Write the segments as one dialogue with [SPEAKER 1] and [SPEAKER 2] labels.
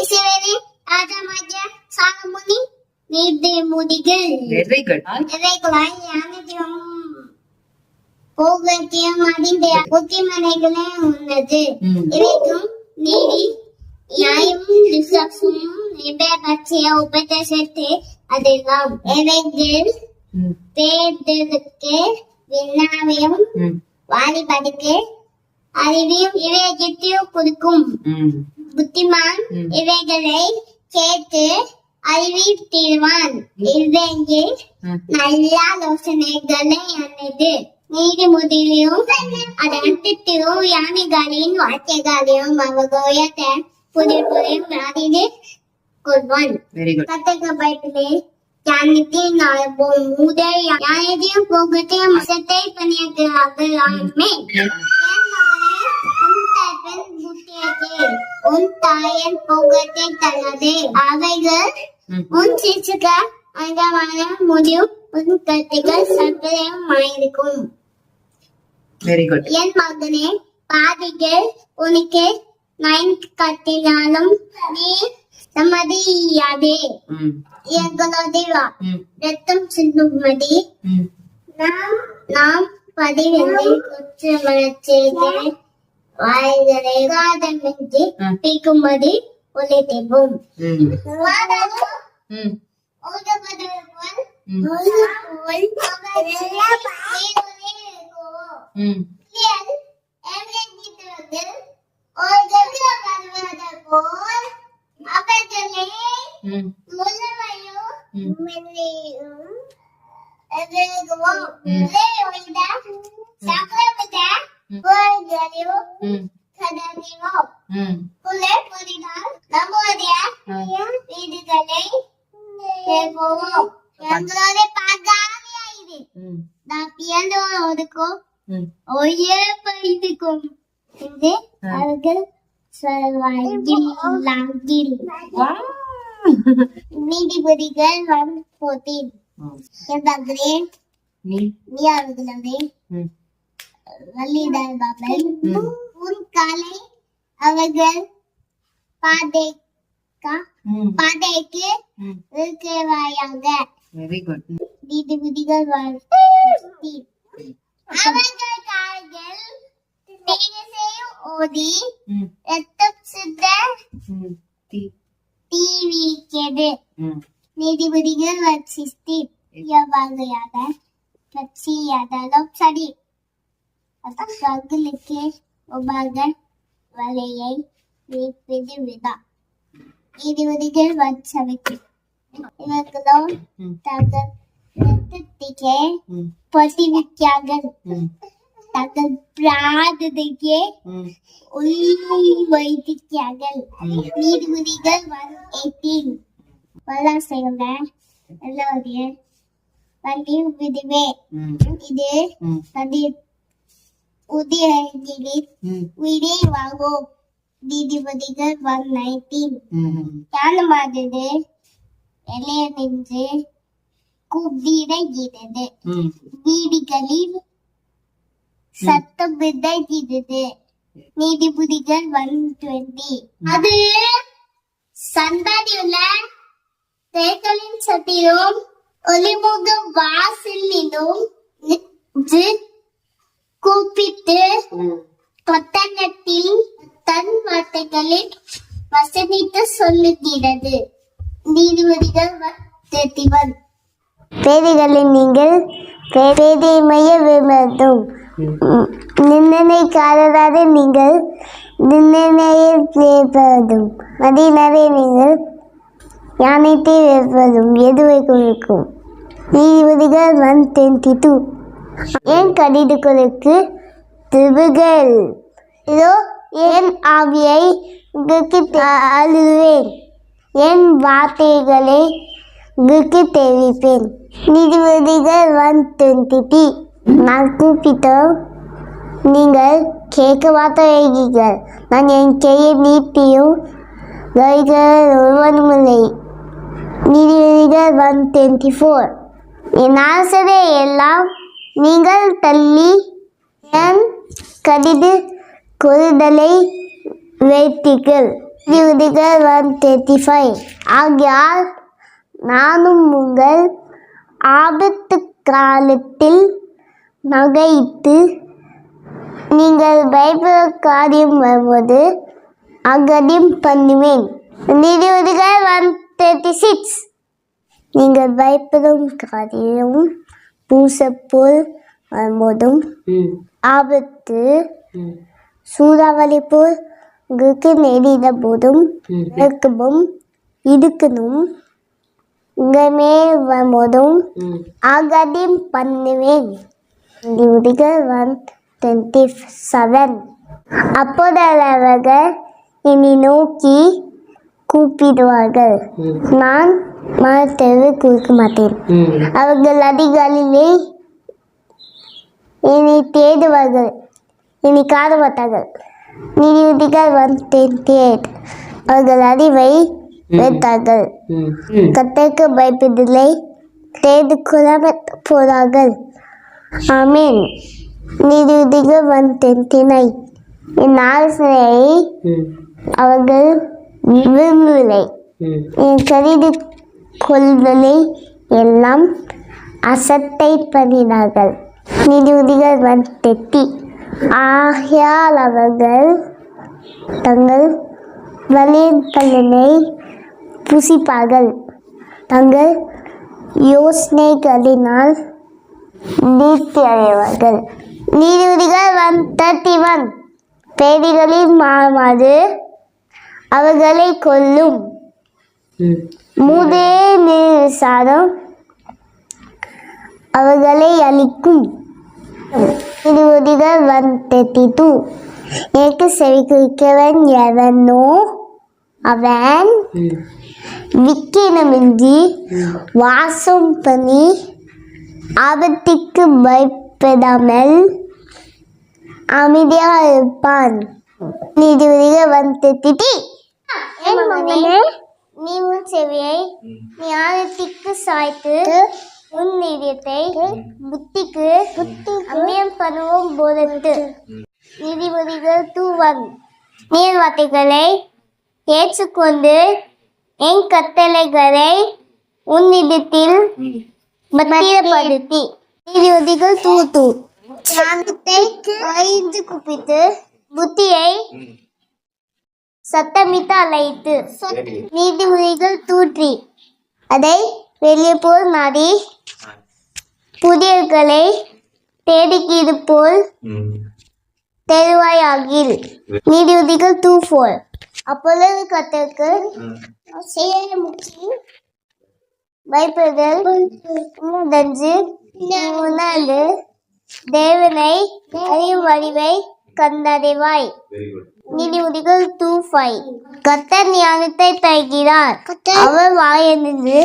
[SPEAKER 1] இசைவேலி ராஜமாஜ சாலமுனி நீதிமுடிகள்
[SPEAKER 2] very good
[SPEAKER 1] இவைகளாய் அனைத்தையும் போகத்தியம் அறிந்த புத்திமனைகளே உள்ளது. இவைக்கும் நீதி நியாயமும் விசுவாசமும் நிபே பற்றிய உபதேசத்தை அதெல்லாம் இவைகள் பேர்களுக்கு விண்ணாவையும்
[SPEAKER 2] ம்,
[SPEAKER 1] வாலிபனுக்கு அறிவையும் இவையத்தையும் கொடுக்கும். புத்திமான். இவைகளை கேட்டு அறிவித்திடுவான் இவைகள்
[SPEAKER 2] ம்.
[SPEAKER 1] நல்ல யோசனைகளை ஆனது நீதிமுதிரியும் அதனத்திலும் யானைகளின் வார்த்தைகளையும் அவகோயத்தை புதிய புதிய அறிந்து கொள்வான்.
[SPEAKER 2] வெரி குட்
[SPEAKER 1] கத்தக பைபிளே ஞானத்தின் நாள்போம் முதல் ஞானத்தையும் போகத்தையும் மசத்தை பணியாற்றுகிறார்கள் ஆமே என் மகனே, உன் தகப்பன் புத்தியத்தை, உன் தாயின் போகத்தை தனது அவைகள். உன் சிசுக அங்கமான முடியும் உன் கத்திகள் சர்க்கரையுமாயிருக்கும்
[SPEAKER 2] வெரி குட்
[SPEAKER 1] என் மகனே பாதிகள் உனக்கு நயன் கட்டினாலும் நீ சம்மதியாதே
[SPEAKER 2] ம்,
[SPEAKER 1] ரத்தம் சிந்துமதி. நாம் நாம் பதிவென்று குற்றமரச் செய்து வாய்களை காதமின்றி
[SPEAKER 2] ம்.
[SPEAKER 1] பிக்கும்படி உழைத்தேவும்
[SPEAKER 2] ம்,
[SPEAKER 1] வாதாடும்
[SPEAKER 2] ம்,
[SPEAKER 1] ஊதுபடுவன்
[SPEAKER 2] ம்,
[SPEAKER 1] ஊதுபோல் அவர்கள் நீருளே இருக்கும். சொல்வார்கள் நீதிபதிகள் வரும் போத்தேன்
[SPEAKER 2] ம்.
[SPEAKER 1] என் மகளே
[SPEAKER 2] நீ.
[SPEAKER 1] நீ அவர்களே
[SPEAKER 2] ம்,
[SPEAKER 1] வள்ளிதர் பாபல். உன் காலை அவர்கள்
[SPEAKER 2] ம்,
[SPEAKER 1] பாதைக்கு. இருக்கிறவாயாக
[SPEAKER 2] வெரி குட்
[SPEAKER 1] நீதிபதிகள் அவர்கள் கால்கள் ஓதி ரத்தம் சிந்த
[SPEAKER 2] ம். தீ.
[SPEAKER 1] தீவிக்கிறது
[SPEAKER 2] ம்.
[SPEAKER 1] நீதிபதிகள் வச்சிஸ்தி எவ்வாறுயாக கட்சியாதாலும் சரி. அவர்களுக்கு ஒவ்வாக வலையை வைப்பது விதா. நீதிபதிகள் வச்சவைக்கு இவர்களோ
[SPEAKER 2] ம்.
[SPEAKER 1] தங்கள் பதிவிக்கிறார்கள்
[SPEAKER 2] ம்,
[SPEAKER 1] தங்கள் பிராதத்தைக்கே
[SPEAKER 2] ம்.
[SPEAKER 1] உள்ளி வைத்திருக்கிறார்கள். நீதிபதிகள் ஒன் எயிட்டீன் வரலாறு செய்யுங்க எல்லோருடைய வண்டி விடுவே
[SPEAKER 2] ம்,
[SPEAKER 1] இது
[SPEAKER 2] ம்,
[SPEAKER 1] நதி உதயகிரி
[SPEAKER 2] ம்,
[SPEAKER 1] விடை வாங்கும் நீதிபதிகள் ஒன் நைன்டீன்
[SPEAKER 2] ம்.
[SPEAKER 1] ஞானமானது எல்லைய நின்று கூப்பிடுகிறது. வீடுகளில் சத்தம் விதைக்கிறது. நீதிபதிகள் ஒன் டுவெண்ட்டி அது சந்ததியுள்ள தேர்தலின் சத்தியும் ஒளிமுக வாசலிலும் கூப்பிட்டு
[SPEAKER 2] ம்.
[SPEAKER 1] தன் வார்த்தைகளில் வசனித்து சொல்லுகிறது. நீதிபதிகள் தேர்த்திவன் பேதிகளில் நீங்கள் பேதைமைய விமர்த்தும் நிந்தனைக்காரராக நீங்கள் நிந்தனையில் கேட்பதும் மதியினரை நீங்கள் ஞானத்தை வைப்பதும் எதுவை குறிக்கும்? நீதிபதிகள் ஒன் டுவெண்ட்டி டூ என் கடிதங்களுக்கு திருபுகள் இதோ என் ஆவியை உங்களுக்கு அழுவேன் என் வார்த்தைகளை உங்களுக்கு தெரிவிப்பேன். நீதிபதிகள் ஒன் டுவெண்ட்டி நான் கூப்பிட்டோம். நீங்கள் கேட்க மாட்டீர்கள் நான் என் கையை நீட்டியும் கைகள் ஒருவனுமில்லை. நீதிபதிகள் ஒன் டுவெண்ட்டி ஃபோர். என் ஆசரை எல்லாம் நீங்கள் தள்ளி என் கடிது கொள்தலை வைத்தீர்கள். நீதிபதிகள் ஒன் தேர்ட்டி ஃபைவ். ஆகியால் நானும் உங்கள் ஆபத்து காலத்தில் நகைத்து நீங்கள் பயப்பட காரியம் வரும்போது அகதியம் பண்ணுவேன். நீதிபதிகள் ஒன் தேர்ட்டி சிக்ஸ் நீங்கள் பயப்படும் காரியம் பூசப்போல் வரும்போதும் ஆபத்து சூறாவளி போல் உங்களுக்கு நேரிட போதும். இருக்கவும் இருக்கணும் உங்கள் மேல் வரும்போதும் அகதியம் பண்ணுவேன். விதிகள் ஒன் டுவெண்ட்டி செவன் அப்போதவர்கள் என்னை நோக்கி கூப்பிடுவார்கள். நான் மரத்தெரு கொடுக்க மாட்டேன். அவர்கள் அதிகாலையிலே என்னை தேடுவார்கள். என்னை காண மாட்டார்கள். நீதிபதிகள் ஒன் டுவெண்ட்டி எயிட் அவர்கள் அறிவை வைத்தார்கள். கத்தருக்கு பயப்பதில்லை தேடு கொள்ளாமல் போறார்கள் ஆமீன். டுவெண்ட்டி நைன் என் ஆலோசனையை அவர்கள் விரும்பவில்லை. என் கருதி கொள்வதை எல்லாம் அசட்டை பண்ணினார்கள். நீதிபதிகள் தெட்டி ஆகையால் அவர்கள் தங்கள் வலியின் பலனை புசிப்பார்கள். தங்கள் யோசனைகளினால் நீர்த்தி அடைவார்கள் நீதிபதிகள் ஒன் தேர்ட்டி ஒன் பேடிகளின் மாறுமாறு அவர்களை கொல்லும். மூதே சாதம் அவர்களை அளிக்கும் இருபதிகள் ஒன் தேர்ட்டி டூ எனக்கு செவி குறிக்கவன் எவனோ அவன் விக்கினமின்றி வாசம் பண்ணி ஆபத்துக்கு பயப்படாமல் அமைதியாக இருப்பான். நீதிபதிகள் ஒன் தேர்ட்டி நீ உன் செவியை ஞானத்திற்கு சாய்த்து உன் நீதியத்தை புத்திக்கு அம்மியம் பண்ணுவோம் போதத்து நீதிபதிகள் தூவன் நீர் வார்த்தைகளை ஏற்றுக்கொண்டு என் கட்டளைகளை உன்னிடத்தில் பத்திரப்படுத்தி நீதிபதிகள் டூ ஞானத்தை ஐந்து குப்பித்து புத்தியை சத்தமிட்டு அழைத்து நீதிமொழிகள் தூற்றி. அதை வெளியே போல் நாடி புதியர்களை தேடிக்கிறது போல் தெருவாயாகில் நீதிபதிகள் டூ ஃபோர் அப்பொழுது கத்தருக்கு செய்ய முக்கியம் பயப்படுதல் உணர்ந்து உணர்ந்து தேவனை அறியும் அறிவை கண்டடைவாய். நீதிபதிகள் டூ ஃபைவ் கத்தர் ஞானத்தை தருகிறார். அவர் வாயிலிருந்து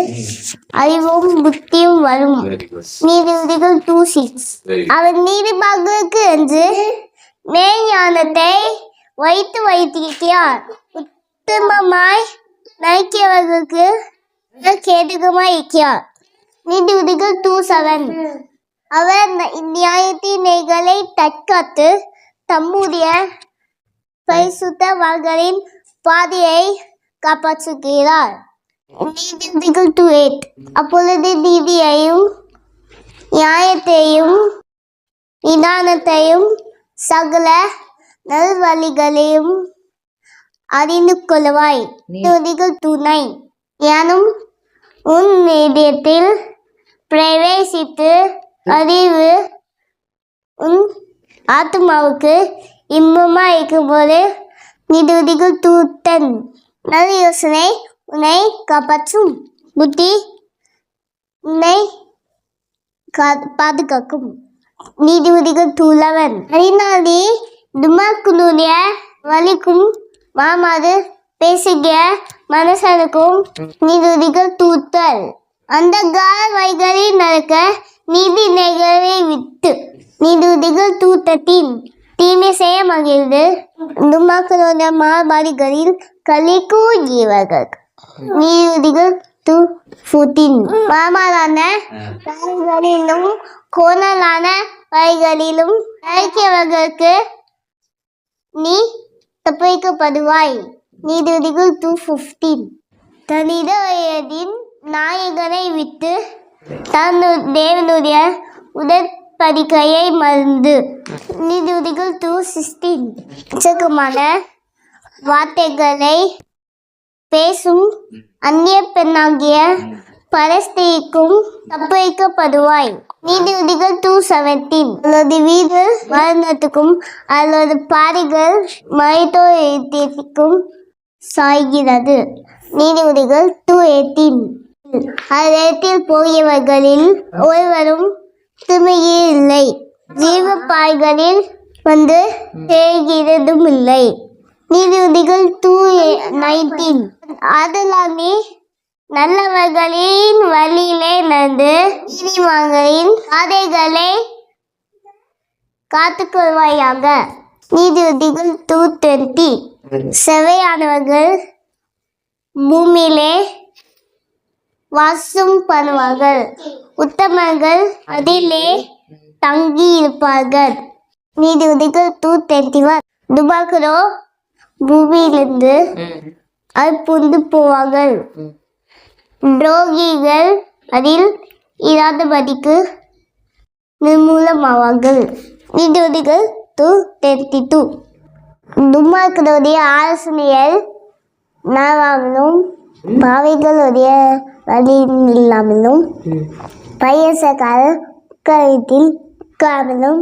[SPEAKER 1] அறிவும் புத்தியும் வரும். நீதிபதிகள் டூ சிக்ஸ் அவர் நீதிபாகருக்கு என்று மேல் ஞானத்தை வைத்து வைத்திருக்கிறார். உத்தமமாய் நைக்கியவர்களுக்கு கேடுகமாய் இருக்கிறார் நீதிபதிகள் டூ செவன் அவர் நியாயத்தின் நெய்களை தற்காத்து தம்முடைய பரிசுத்தவான்களின் பாதையை காப்பாற்றுகிறார் நீதிபதிகள் டூ எயிட் அப்பொழுது நீதியையும் நியாயத்தையும் நிதானத்தையும் சகல நல்வழிகளையும் அறிந்து கொள்வாய். நீதிபதிகள் டூ நைன் ஞானம் உன் நீதியத்தில் பிரவேசித்து அறிவு உன் ஆத்மாவுக்கு இன்பமா இருக்கும்போது நிதுதிகள் தூத்தன் நல்ல யோசனை உன்னை காப்பாற்றும் புத்தி உன்னை கா- பாதுகாக்கும். நீதிபதிகள் தூளவன் அறிநாதி துமாக்குனுடைய வலிக்கும் மாமாது பேசுக மனசனுக்கும் நீதிபதிகள் தூத்தல். அந்த கால வைகளில் நடக்க நிதி நெகளை விட்டு நீதிபதிகள் தூத்தத்தின் தீமை. செய்ய மகிழ்ந்து துமாக்களுடைய மாபாடிகளில் கலிக்கும் ஜீவர்கள். நீதிகள் தூ ஃபோர்டீன் மாமாலான வழிகளிலும் கோணலான வழிகளிலும் அழைக்கிறவர்களுக்கு நீ தப்பிக்கப்படுவாய். நீதிபதிகள் டூ ஃபிஃப்டீன் தனித வயதின் நாயகனை விட்டு தன் தேவனுடைய உடற்படிக்கையை மறந்து நீதிபதிகள் டூ சிக்ஸ்டீன் இச்சகமான வார்த்தைகளை பேசும் அந்நிய பெண்ணாகிய பரஸ்திரிக்கும் தப்பிக்கப்படுவாய் நீதிபதிகள் டூ செவன்டீன் அல்லது வீடு மரணத்துக்கும் அல்லது பாரிகள் மருத்துவத்திற்கும் சாய்கிறது. நீதிபதிகள் டூ எயிட்டீன் அதத்தில் போகியவர்களில் ஒருவரும் திரும்பியே இல்லை. ஜீவப்பாய்களில் வந்து தேய்கிறதும் இல்லை நீதிபதிகள் டூ நைன்டீன். அதெல்லாமே நல்லவர்களின் வழியிலே நடந்து நீதிமன்றங்களின் பாதைகளை காத்துக்கொள்வாயாக. நீதிபதிகள் டூ டுவெண்ட்டி. செவையானவர்கள் பூமியிலே வாசம் பண்ணுவார்கள். உத்தமர்கள் அதிலே தங்கி இருப்பார்கள் நீதிபதிகள் டூ டுவெண்ட்டி ஒன் துபாக்கரோ பூமியிலிருந்து அற்புந்து போவார்கள். துரோகிகள் அதில் இராதபதிக்கு நிர்மூலமாவார்கள். நீதிபதிகள் டூ தேர்ட்டி டூ துன்மார்க்கருடைய ஆலோசனைகள் நாளாமலும் பாவைகளுடைய வழியும் இல்லாமலும்
[SPEAKER 2] ம்
[SPEAKER 1] பையசக்கார கழுத்தில் காமலும்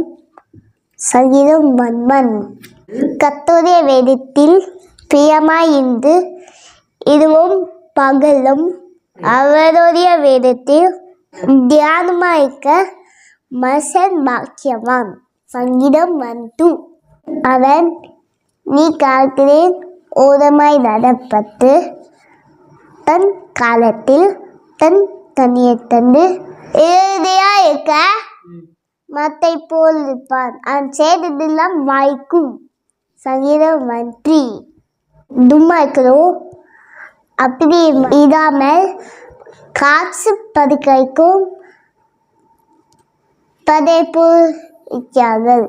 [SPEAKER 1] சகிதம் மன்மன் கத்தோடைய வேதத்தில் பிரியமாயிருந்து இதுவும் பகலும் அவருடைய வேதத்தில் தியானமாய்க்க மசன் பாக்கியவான் சங்கீதம் வந்து அவன் நீ காக்கிறேன் ஓரமாய் நடப்பட்டு தன் காலத்தில் தன் தனியை தந்து எழுதியாக இருக்க மத்தை போல் இருப்பான் அவன் செய்ததெல்லாம் வாய்க்கும். சங்கீதம் மன்றி தும்மாக்கிறோம் அப்படி இடாமல் காசு பதுக்கைக்கும் பதை போல் இருக்கிறார்கள்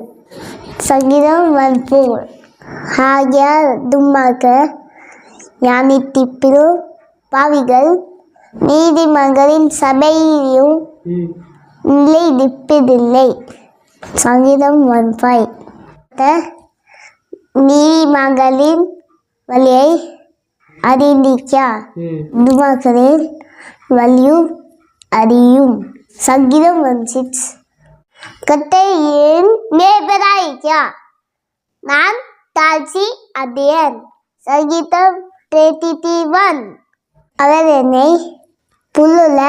[SPEAKER 1] சங்கீதம் வன்போல் ஆகியால் தும்மாக்க ஞானித்திப்பிலும் பாவிகள் நீதிமங்களின் சபையிலும் நிலை நிற்பதில்லை சங்கீதம் ஒன் ஃபைவ் நீதிமங்களின் வழியை அறிந்திக்கா துமாக்களின் வழியும் அறியும். சங்கீதம் ஒன் சிக்ஸ் கத்தை ஏன் மேபராயிக்கா நான் தாழ்ச்சி அடையன் சங்கீதம் தேர்ட்டி ஒன். அவர் என்னை புல்லுல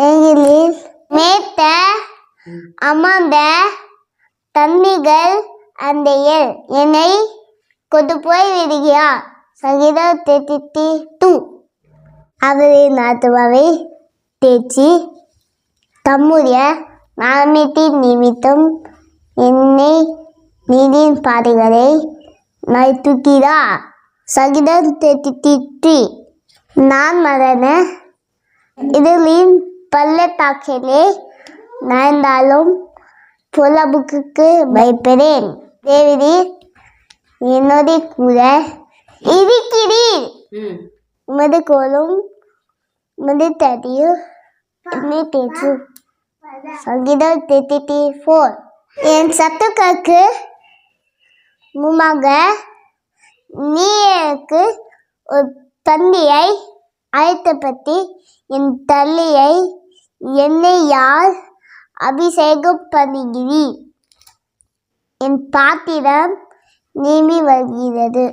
[SPEAKER 1] எங்களில் மேத்த அமர்ந்த தன்மைகள் அந்தையில் என்னை கொண்டு போய் விடுகிறார் சங்கீதம் தேர்ட்டி டூ. அவரின் ஆத்மாவை தேய்ச்சி தம்முடைய நாமத்தின் நிமித்தம் என்னை நீதியின் பாதைகளை நைத்துக்கிறார் சங்கீதம் தேர்ட்டி த்ரீ நான் மரண இதழின் பள்ளத்தாக்கிலே நடந்தாலும் புலபுக்கு பயப்படேன். தேவதி என்னோட கூட இருக்கிறீர். உமது கோலும் உமது தடியும் பேச்சு சங்கீதம் தேர்ட்டி ஃபோர் என் சத்துக்களுக்கு முன்பாக நீ எனக்கு ஒரு தந்தையை அழைத்தபற்றி என் தள்ளியை என்னை யார் அபிஷேகம் பண்ணுகிறீர் என் பாத்திரம் நீமி வருகிறது.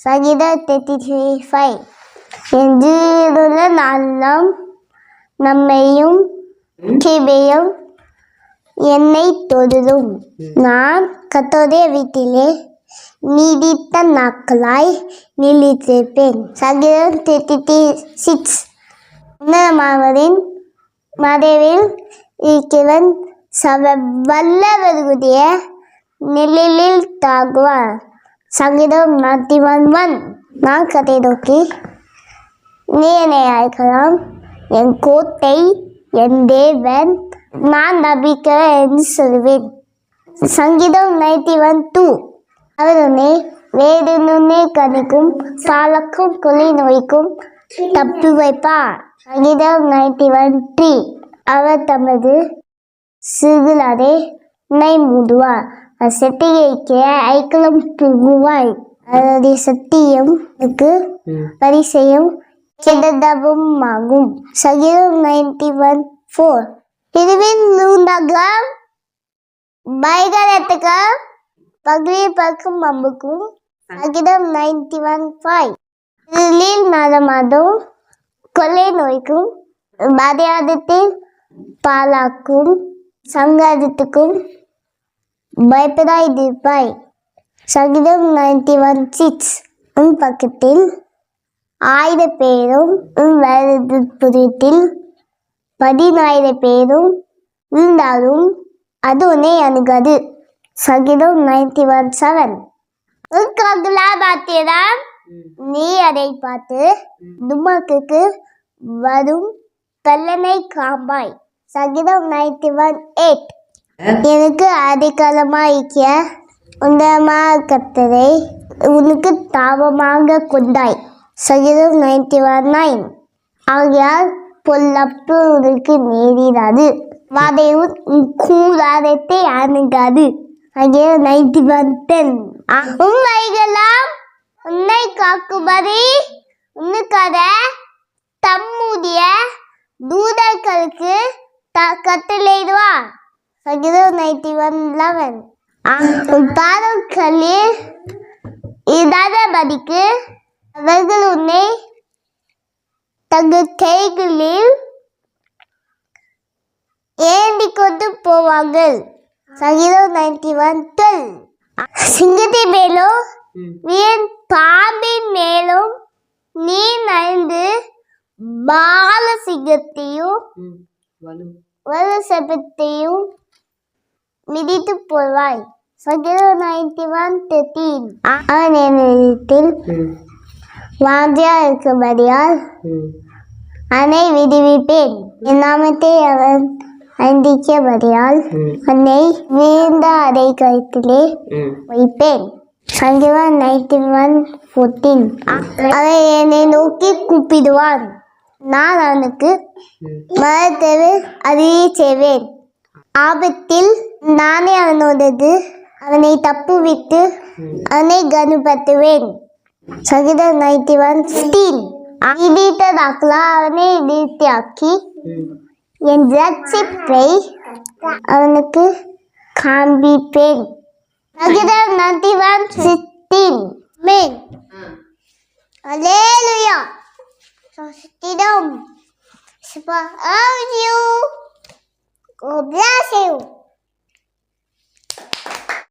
[SPEAKER 1] சங்கீதம் தேர்ட்டி த்ரீ ஃபைவ். என் ஜீவனுள்ள நல்லம் நம்மையும் கிபையும் என்னை தொடரும் நான் கத்தோடைய வீட்டிலே நீடித்த நாட்களாய் நீளித்திருப்பேன். சங்கீதம் தேர்ட்டி சிக்ஸ். உன்னதமாவரின் மறைவில் இருக்கிறவன் சவ வல்லவர்களுடைய நிழலில் தாங்குவார் சங்கீதம் நாற்பத்தி ஒன் ஒன் நான் கதை நோக்கி நீ என்னை அழைக்கலாம். என் கோட்டை என் தேவன் நான் நபிக்க என்று சொல்வேன். சங்கீதம் நைன்டி ஒன் டூ. அவர் உன்னை வேதனுமே கணிக்கும் சாலக்கும் கொலை நோய்க்கும் தப்பி வைப்பார். சங்கீதம் நைன்டி ஒன் த்ரீ அவர் தமது சிறுலாதே நை மூடுவார் அச்செட்டிகைக்கு ஐக்கலம் புகுவாய். அதனுடைய சத்தியம்
[SPEAKER 2] ம்.
[SPEAKER 1] பரிசெயும் கிடதவும் ஆகும். சகீதம் நைன்டி ஒன் ஃபோர் இதுவின் நூண்டகம் பயங்கரத்துக்கு பகுதி பக்கம் அம்புக்கும் சகிதம் நைன்டி ஒன் ஃபைவ் இதில் நடமாடும் கொள்ளை நோய்க்கும் மரியாதத்தில் பாலாக்கும் சங்காதத்துக்கும் பயப்படாயிருப்பாய் சகிதம் நைன்டி ஒன் சிக்ஸ் உன் பக்கத்தில் ஆயிர பேரும் உன் வலது புறத்தில் பதினாயிரம் பேரும் இருந்தாலும் அது உன்னை அணுகாது. சகிதம் நைன்டி ஒன் செவன் உட்காந்துலா பார்த்தீரா நீ அதை பார்த்து துமாக்குக்கு வரும் கல்லனை காம்பாய். சகிதம் நைன்டி ஒன் எயிட் எனக்கு அதிகாலமாய்க்க உந்தமாக கத்தரை உனக்கு தாபமாக கொண்டாய். சகிதம் நைன்டி ஒன் நைன் ஆகையால் பொல்லப்பு உனக்கு நேரிடாது வாதையும் உன் கூடாரத்தை அணுகாது. ஐயோ நைட்டி ஒன் டென் உண்மைகளாம் உன்னை காக்குபதி உனக்காக தம்முடைய தூதர்களுக்கு த கட்டளையிடுவார் சகிதம் நைட்டி ஒன் லெவன். பாடல்களில் இடாதபடிக்கு அவர்கள் உன்னை தங்கள் கைகளில் ஏந்தி கொண்டு போவார்கள். சகிதம் நைன்டி ஒன் டுவெல் சிங்கத்தின் மேலும் வீண் பாம்பின் மேலும் நீ நைந்து பால சிங்கத்தையும்
[SPEAKER 2] வலு.
[SPEAKER 1] சபத்தையும் மிதித்து போவாய். சகிதம் நைன்டி ஒன் தேர்ட்டீன் அவன் என்னிடத்தில் வாந்தியா இருக்கும்படியால்
[SPEAKER 2] ம்.
[SPEAKER 1] அவனை விடுவிப்பேன். என் நாமத்தை அவன் ஐந்திக்கபடியால்
[SPEAKER 2] ம்.
[SPEAKER 1] அவனை வீழ்ந்த அடைக்கலத்திலே
[SPEAKER 2] ம்.
[SPEAKER 1] வைப்பேன். சங்கீதம் நைன்டி ஒன் ஃபோர்டீன் அவன் என்னை நோக்கி கூப்பிடுவான். நான் அவனுக்கு மரத்தேவை அறிய செய்வேன். ஆபத்தில் நானே அவனோடது அவனை தப்புவித்து அவனை கனுபத்துவேன் சங்கீதம் நைன்டி ஒன் ஃபிஃப்டீன் இடித்ததாக்கலா அவனை இடித்தாக்கி என் ரட்சிப்பை அவனுக்கு காண்பிப்பேன் மகிதம் நதிவான் சித்தின் மேன் அலேலுயா சித்திடம் சுபா ஆவ் யூ God bless.